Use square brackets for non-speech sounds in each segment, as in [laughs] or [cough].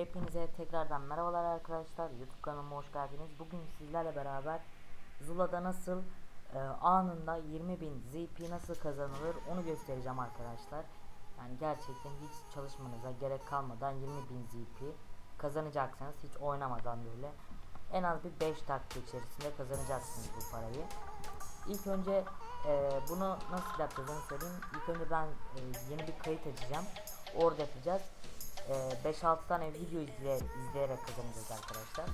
Hepinize tekrardan merhabalar arkadaşlar. YouTube kanalıma hoş geldiniz. Bugün sizlerle beraber Zula'da nasıl e, anında 20.000 ZP nasıl kazanılır onu göstereceğim arkadaşlar. Yani gerçekten hiç çalışmanıza gerek kalmadan 20.000 ZP kazanacaksınız. Hiç oynamadan böyle. En az bir 5 dakika içerisinde kazanacaksınız bu parayı. İlk önce e, bunu nasıl yapacağız söyleyeyim. İlk önce ben e, yeni bir kayıt açacağım. Orada yapacağız. E, 5-6 tane video izle, izleyerek kazanacağız arkadaşlar.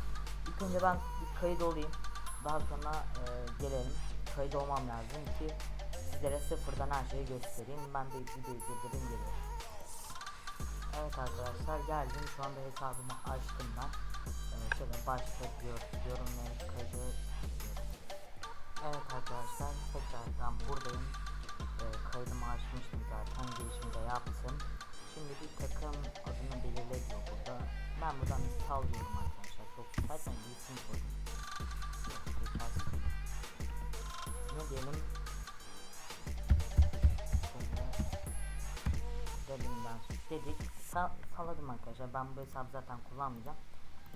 İlk önce ben bir kayıt olayım. Daha sonra e, gelelim. Kayıt olmam lazım ki sizlere sıfırdan her şeyi göstereyim. Ben de videoyu durdurayım geliyorum. Evet arkadaşlar geldim. Şu anda hesabımı açtım ben. Ee, şöyle başta diyor, diyorum yani kaydı Evet arkadaşlar tekrardan buradayım. Ee, kaydımı açmıştım zaten girişimi de yaptım. Şimdi bir takım Ben buradan sallıyorum arkadaşlar. Bir isim koydum. Tekrar ne diyelim? Derinden dedik. Sa salladım arkadaşlar. Ben bu hesabı zaten kullanmayacağım.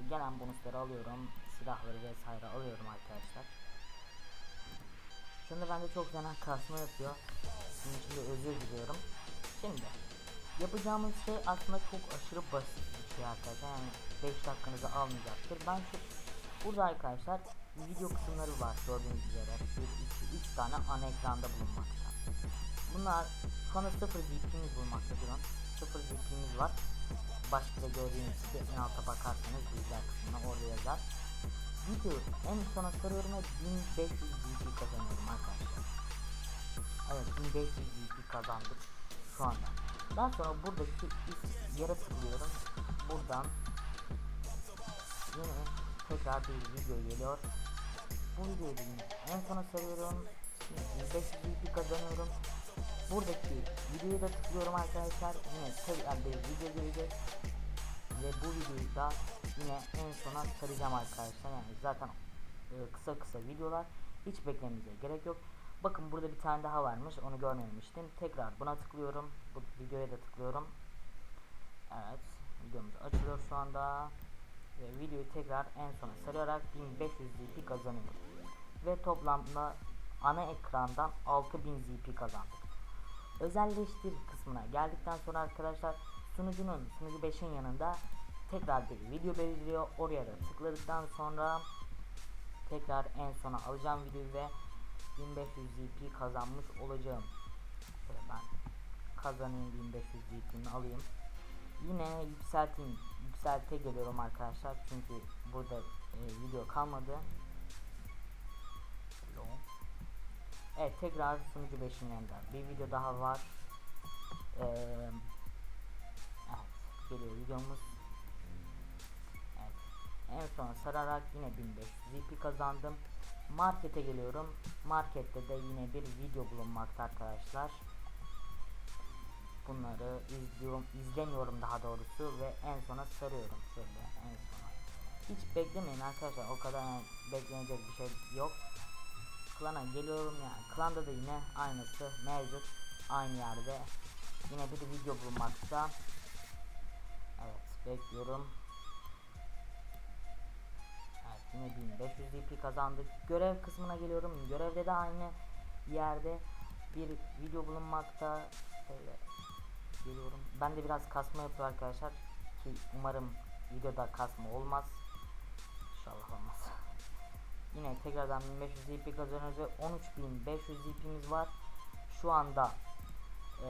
Gelen bonusları alıyorum. Silahları vesaire alıyorum arkadaşlar. Şimdi bende çok fena kasma yapıyor. De özür diliyorum. Şimdi yapacağımız şey aslında çok aşırı basit şey arkadaşlar. Yani 5 dakikanızı almayacaktır. Ben şu burada arkadaşlar video kısımları var gördüğünüz üzere. 1, 2, 3 tane ana ekranda bulunmakta. Bunlar anda 0 ZP'miz bulunmakta durun. 0 ZP'miz var. Başka da gördüğünüz gibi en alta bakarsanız bilgiler kısmına orada yazar. Video en sona sarıyorum ve 1500 GP kazanıyorum arkadaşlar. Evet 1500 GP kazandık şu anda. Daha sonra buradaki yere tıklıyorum. Buradan yine tekrar bir video geliyor. Bu videoyu en sona sarıyorum. 1500 GP kazanıyorum. Buradaki videoyu da tıklıyorum arkadaşlar. Yine tekrar bir video gelecek. Ve bu videoyu da yine en sona saracağım arkadaşlar. Yani zaten e, kısa kısa videolar. Hiç beklememize gerek yok. Bakın burada bir tane daha varmış. Onu görmemiştim. Tekrar buna tıklıyorum. Bu videoya da tıklıyorum. Evet videomuz açılıyor şu anda ve videoyu tekrar en sona sarayarak 1500 ZP kazanıyorum ve toplamda ana ekrandan 6000 ZP kazandık özelleştir kısmına geldikten sonra arkadaşlar sunucunun sunucu 5'in yanında tekrar bir video belirliyor. Oraya da tıkladıktan sonra tekrar en sona alacağım videoyu ve 1500 ZP kazanmış olacağım. Şöyle ben kazanayım 1500 ZP'mi alayım. Yine yükseltin yükselte geliyorum arkadaşlar çünkü burada e, video kalmadı. Evet tekrar sunucu 5'in yanında bir video daha var. Ee, evet geliyor videomuz. Evet. En son sararak yine 1500 ZP kazandım. Markete geliyorum. Markette de yine bir video bulunmakta arkadaşlar. Bunları izliyorum, izlemiyorum daha doğrusu ve en sona sarıyorum şöyle en sona. Hiç beklemeyin arkadaşlar o kadar beklenecek bir şey yok. Klana geliyorum yani klanda da yine aynısı mevcut aynı yerde yine bir video bulunmakta. Evet bekliyorum. Evet yine 1500 DP kazandık. Görev kısmına geliyorum. Görevde de aynı yerde bir video bulunmakta. Şöyle geliyorum. Ben de biraz kasma yapıyor arkadaşlar. Ki umarım videoda kasma olmaz. İnşallah olmaz. [laughs] Yine tekrardan 1500 DP kazanıyoruz ve 13500 DP'miz var. Şu anda eee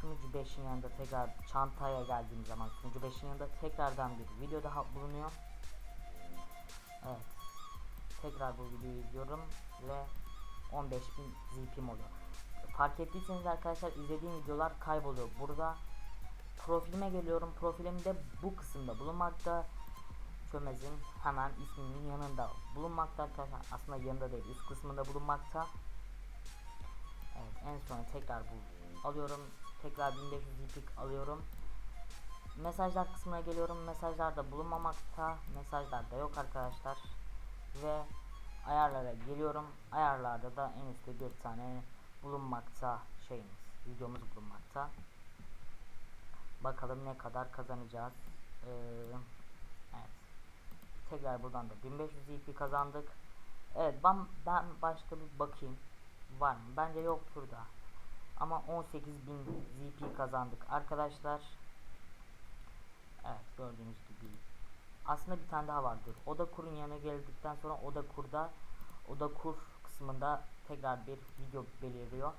sunucu 5'in yanında tekrar çantaya geldiğim zaman sunucu 5'in yanında tekrardan bir video daha bulunuyor. Evet. Tekrar bu videoyu izliyorum ve 15.000 ZP'm oluyor. Fark ettiyseniz arkadaşlar izlediğim videolar kayboluyor. Burada profilime geliyorum. Profilimde bu kısımda bulunmakta. Çömez'in hemen isminin yanında bulunmakta arkadaşlar. Aslında yanında değil üst kısmında bulunmakta. Evet en son tekrar bu alıyorum tekrar 1500 ziplik alıyorum. Mesajlar kısmına geliyorum. Mesajlarda bulunmamakta. Mesajlarda yok arkadaşlar. Ve ayarlara geliyorum. Ayarlarda da en üstte bir tane bulunmakta şeyimiz. Videomuz bulunmakta. Bakalım ne kadar kazanacağız. Ee, evet. Tekrar buradan da 1500 EP kazandık. Evet ben, ben başka bir bakayım. Var mı? Bence yoktur da. Ama 18.000 ZP kazandık arkadaşlar. Evet gördüğünüz gibi. Aslında bir tane daha vardır. Oda kurun yanına geldikten sonra oda kurda oda kur kısmında tekrar bir video beliriyor.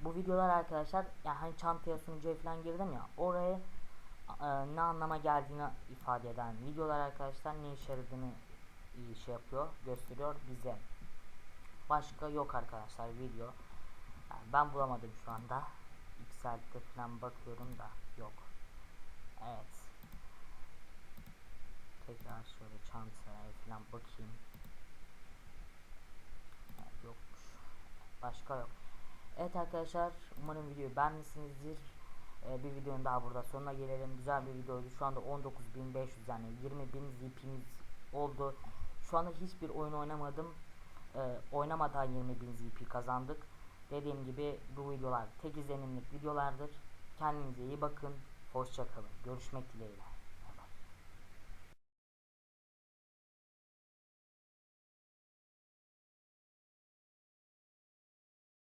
Bu videolar arkadaşlar yani hani çantaya sunucuya falan girdim ya oraya e, ne anlama geldiğini ifade eden videolar arkadaşlar ne işe yaradığını e, şey yapıyor gösteriyor bize. Başka yok arkadaşlar video. Yani ben bulamadım şu anda. X'de falan bakıyorum da yok. Evet. Tekrar şöyle çantaya falan bakayım. Yokmuş. Başka yok. Evet arkadaşlar umarım videoyu beğenmişsinizdir. Ee, bir videonun daha burada sonuna gelelim. Güzel bir videoydu. Şu anda 19.500 yani 20.000 ZP'miz oldu. Şu anda hiçbir oyun oynamadım. Ee, oynamadan 20.000 ZP kazandık. Dediğim gibi bu videolar tek izlenimlik videolardır. Kendinize iyi bakın. Hoşçakalın. Görüşmek dileğiyle.